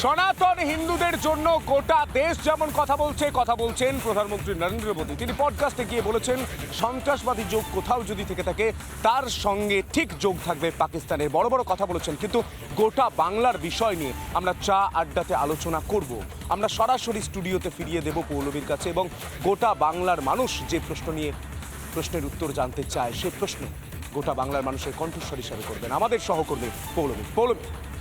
সনাতন হিন্দুদের জন্য গোটা দেশ যেমন কথা বলছে, কথা বলছেন প্রধানমন্ত্রী নরেন্দ্র মোদী। তিনি পডকাস্টে গিয়ে বলেছেন, সন্ত্রাসবাদী যোগ কোথাও যদি থেকে থাকে, তার সঙ্গে ঠিক যোগ থাকবে পাকিস্তানের। বড় বড় কথা বলেছেন, কিন্তু গোটা বাংলার বিষয় নিয়ে আমরা চা আড্ডাতে আলোচনা করব। আমরা সরাসরি স্টুডিওতে ফিরিয়ে দেব পৌলমীর কাছে এবং গোটা বাংলার মানুষ যে প্রশ্ন নিয়ে প্রশ্নের উত্তর জানতে চায়, সে প্রশ্ন গোটা বাংলার মানুষের কণ্ঠস্বর হিসাবে করবেন। আমাদের সহকর্মী পৌলমী। পৌলমী।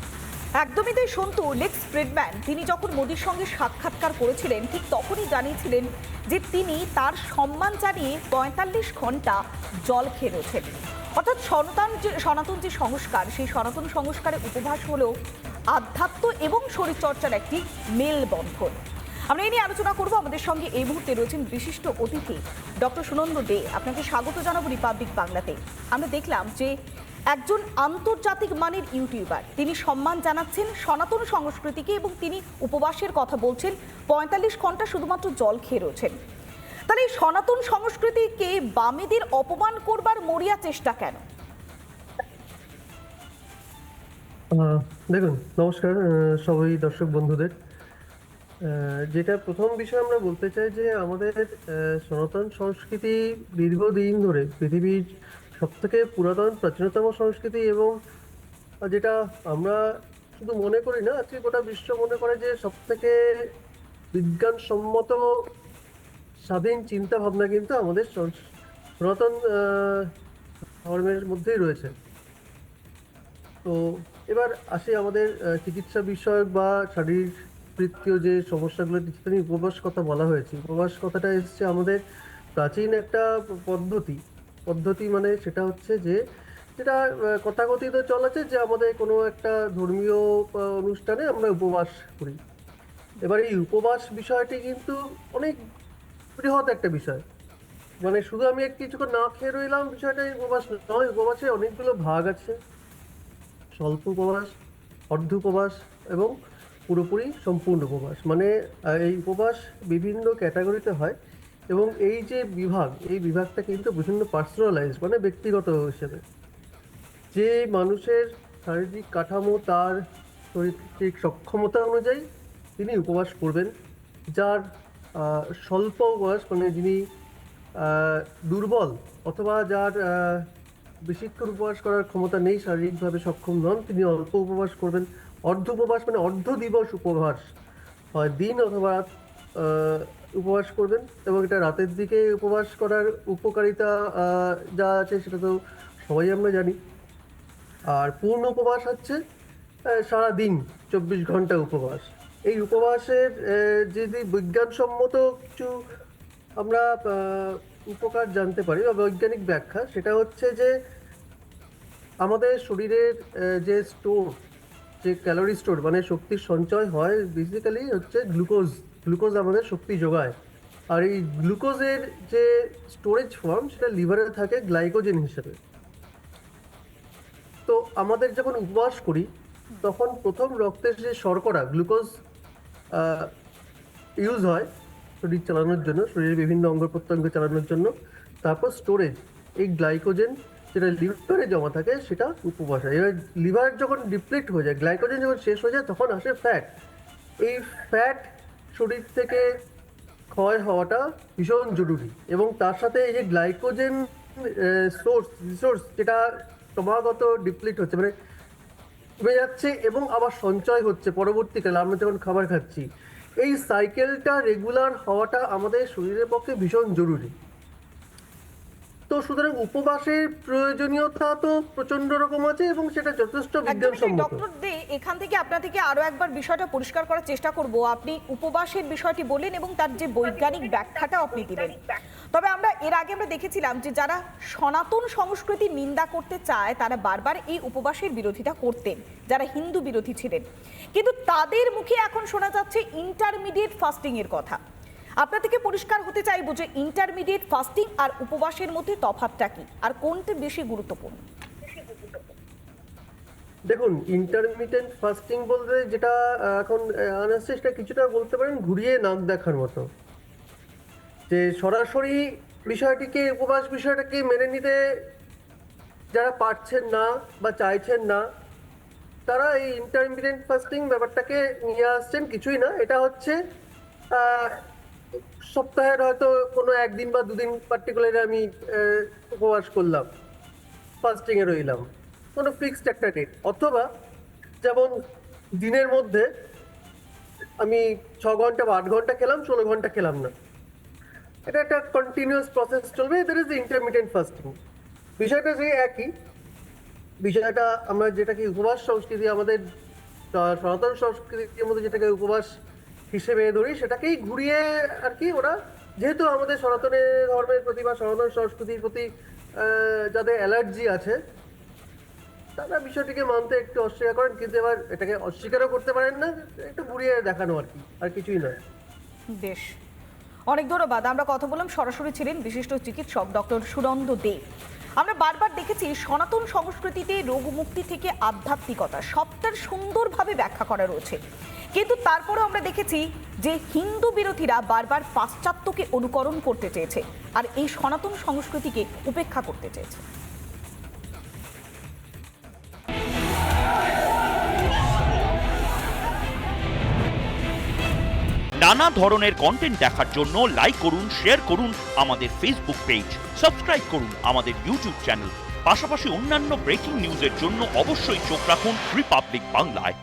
একদমই তাই, সন্তু, লেক্স ফ্রেডম্যান। তিনি যখন মোদির সঙ্গে সাক্ষাৎকার করেছিলেন, ঠিক তখনই জানিয়েছিলেন যে তিনি তার সম্মান জানিয়ে পঁয়তাল্লিশ ঘণ্টা জল খেয়ে রয়েছেন। অর্থাৎ সনাতন যে সনাতন যে সংস্কার, সেই সনাতন সংস্কারের উপভাস হলো আধ্যাত্ম এবং শরীরচর্চার একটি মেলবন্ধন। আমরা এই নিয়ে আলোচনা করব। আমাদের সঙ্গে এই মুহূর্তে রয়েছেন বিশিষ্ট অতিথি, ডক্টর সুনন্দ দে। আপনাকে স্বাগত জানাব রিপাবলিক বাংলাতে। আমরা দেখলাম যে একজন আন্তর্জাতিক মানের ইউটিউবার। তিনি সম্মান জানাচ্ছেন সনাতন সংস্কৃতিকে এবং তিনি উপবাসের কথা বলছেন, পঁয়তাল্লিশ ঘণ্টা শুধুমাত্র জল খেয়ে রয়েছেন। তাহলে এই সনাতন সংস্কৃতিকে বামেদের অপমান করবার মরিয়া চেষ্টা কেন? দেখুন, নমস্কার সবাই দর্শক বন্ধুদের। যেটা প্রথম বিষয় আমরা বলতে চাই যে আমাদের সনাতন সংস্কৃতি দীর্ঘদিন ধরে পৃথিবীর সব থেকে পুরাতন, প্রাচীনতম সংস্কৃতি এবং যেটা আমরা শুধু মনে করি না, আজকে গোটা বিশ্ব মনে করে যে সব থেকে বিজ্ঞানসম্মত স্বাধীন চিন্তা ভাবনা কিন্তু আমাদের পুরাতন ধর্মের মধ্যেই রয়েছে। তো এবার আসি আমাদের চিকিৎসা বিষয়ক বা শারীরবৃত্তীয় যে সমস্যাগুলো উপবাস কথা বলা হয়েছে। উপবাস কথাটা এসছে আমাদের প্রাচীন একটা পদ্ধতি। পদ্ধতি মানে সেটা হচ্ছে যে, যেটা কথাকথিত চলেছে যে আমাদের কোনো একটা ধর্মীয় অনুষ্ঠানে আমরা উপবাস করি। এবার এই উপবাস বিষয়টি কিন্তু অনেক বৃহৎ একটা বিষয়। মানে শুধু আমি এক কিছুক্ষণ না খেয়ে রইলাম, বিষয়টা উপবাস নয়। উপবাসে অনেকগুলো ভাগ আছে। স্বল্প উপবাস, অর্ধ উপবাস এবং পুরোপুরি সম্পূর্ণ উপবাস। মানে এই উপবাস বিভিন্ন ক্যাটাগরিতে হয়। এবং এই যে বিভাগ, এই বিভাগটা কিন্তু বিভিন্ন পার্সোনালাইজ মানে ব্যক্তিগত হিসেবে। যে মানুষের শারীরিক কাঠামো, তার শরীরিক সক্ষমতা অনুযায়ী তিনি উপবাস করবেন, যার স্বল্প উপবাস মানে যিনি দুর্বল অথবা যার বেশিক্ষণ উপবাস করার ক্ষমতা নেই, শারীরিকভাবে সক্ষম নন, তিনি অল্প উপবাস করবেন। অর্ধ উপবাস মানে অর্ধ দিবস উপবাস হয়, দিন অথবা উপবাস করবেন এবং এটা রাতের দিকে উপবাস করার উপকারিতা যা আছে সেটা তো সবাই আমরা জানি। আর পূর্ণ উপবাস হচ্ছে সারা দিন চব্বিশ ঘণ্টা উপবাস। এই উপবাসের যদি বিজ্ঞানসম্মত কিছু আমরা উপকার জানতে পারি বা বৈজ্ঞানিক ব্যাখ্যা, সেটা হচ্ছে যে আমাদের শরীরের যে স্টোর যে ক্যালোরি স্টোর মানে শক্তির সঞ্চয় হয় বেসিক্যালি হচ্ছে গ্লুকোজ গ্লুকোজ আমাদের শক্তি যোগায়। আর এই গ্লুকোজের যে স্টোরেজ ফর্ম সেটা লিভারে থাকে গ্লাইকোজেন হিসেবে। তো আমাদের যখন উপবাস করি, তখন প্রথম রক্তের যে শর্করা, গ্লুকোজ ইউজ হয় শরীর চালানোর জন্য, শরীরের বিভিন্ন অঙ্গ প্রত্যঙ্গ চালানোর জন্য, তারপর স্টোরেজ এই গ্লাইকোজেন যেটা লিভারে জমা থাকে, সেটা উপবাস হয়। এবার লিভার যখন ডিপ্লিট হয়ে যায় গ্লাইকোজেন যখন শেষ হয়ে যায়, তখন আসে ফ্যাট এই ফ্যাট শরীর থেকে ক্ষয় হওয়াটা ভীষণ জরুরি এবং তার সাথে এই যে গ্লাইকোজেন সোর্স, রিসোর্স যেটা ক্রমাগত ডিপ্লিট হচ্ছে মানে কমে যাচ্ছে এবং আবার সঞ্চয় হচ্ছে। পরবর্তীকালে আমরা যখন খাবার খাচ্ছি, এই সাইকেলটা রেগুলার হওয়াটা আমাদের শরীরের পক্ষে ভীষণ জরুরি। তো সুতরাং উপবাসের প্রয়োজনীয়তা তো প্রচণ্ড রকম আছে এবং সেটা যথেষ্ট বিজ্ঞানসম্মত। ডক্টর দে এখান থেকে আপনার থেকে আরও একবার বিষয়টা পরিষ্কার করার চেষ্টা করব। আপনি উপবাসের বিষয়টি বললেন এবং তার যে বৈজ্ঞানিক ব্যাখ্যাটা আপনি দিলেন। তবে আমরা এর আগে আমরা দেখেছিলাম যে যারা সনাতন সংস্কৃতির নিন্দা করতে চায় তারা বারবার এই উপবাসের বিরোধিতা করতেন যারা হিন্দু বিরোধী ছিলেন। কিন্তু তাদের মুখে এখন শোনা যাচ্ছে ইন্টারমিডিয়েট ফাস্টিং এর কথা। আপনার থেকে পরিষ্কার হতে চাইব যে ইন্টারমিডিয়েট ফাস্টিং আর উপবাসের মধ্যে তফাৎটা কি? আর কোনটা বেশি গুরুত্বপূর্ণ? দেখুন ইন্টারমিটেন্ট ফাস্টিং বলতে যেটা এখন আনাচ্ছে কিছুটা বলতে পারেন ঘুরিয়ে নাক দেখার মতো। যে সরাসরি বিষয়টিকে, উপবাস বিষয়টাকে মেনে নিতে যারা পারছেন না বা চাইছেন না, তারা এই ইন্টারমিডিয়েন্ট ফাস্টিং ব্যাপারটাকে নিয়ে আসছেন কিছুই না। এটা হচ্ছে সপ্তাহের হয়তো কোনো একদিন বা দুদিন পার্টিকুলার আমি উপবাস করলাম ফাস্টিং এ রইলাম। কোনো ফিক্সড একটা ডেট অথবা যেমন দিনের মধ্যে আমি ছ ঘণ্টা বা আট ঘণ্টা খেলাম, ষোলো ঘণ্টা খেলাম না। এটা একটা কন্টিনিউয়াস প্রসেস চলবে দের ইজ ইন্টারমিডিয়েন্ট ফাস্টিং বিষয়টা যে একই। বিষয়টা আমরা যেটাকে উপবাস সংস্কৃতি আমাদের সনাতন সংস্কৃতির মধ্যে যেটাকে উপবাস হিসেবে ধরি, সেটাকেই ঘুরিয়ে আর কি ওরা, যেহেতু আমাদের সনাতনের ধর্মের প্রতি বা সনাতন সংস্কৃতির প্রতি যাদের অ্যালার্জি আছে, তারা বিষয়টিকে মানতে একটু অস্বীকার করেন, কিন্তু এবার এটাকে অস্বীকারও করতে পারেন না, একটু ঘুরিয়ে দেখানো আর কি, আর কিছুই নয়। বেশ। অনেক ধন্যবাদ। আমরা কথা বললাম, সরাসরি ছিলেন বিশিষ্ট চিকিৎসক ডক্টর সুনন্দ দেব আমরা বারবার দেখেছি, সনাতন সংস্কৃতিতে রোগমুক্তি থেকে আধ্যাত্মিকতা সবটার সুন্দরভাবে ব্যাখ্যা করা রয়েছে। কিন্তু তারপরেও আমরা দেখেছি যে হিন্দু বিরোধীরা বারবার পাশ্চাত্যকে অনুকরণ করতে চেয়েছে আর এই সনাতন সংস্কৃতিকে উপেক্ষা করতে চেয়েছে। নানা ধরনের কন্টেন্ট দেখার জন্য লাইক করুন শেয়ার করুন আমাদের ফেসবুক পেজ সাবস্ক্রাইব করুন আমাদের ইউটিউব চ্যানেল পাশাপাশি অন্যান্য ব্রেকিং নিউজের জন্য অবশ্যই চোখ রাখুন রিপাবলিক বাংলায়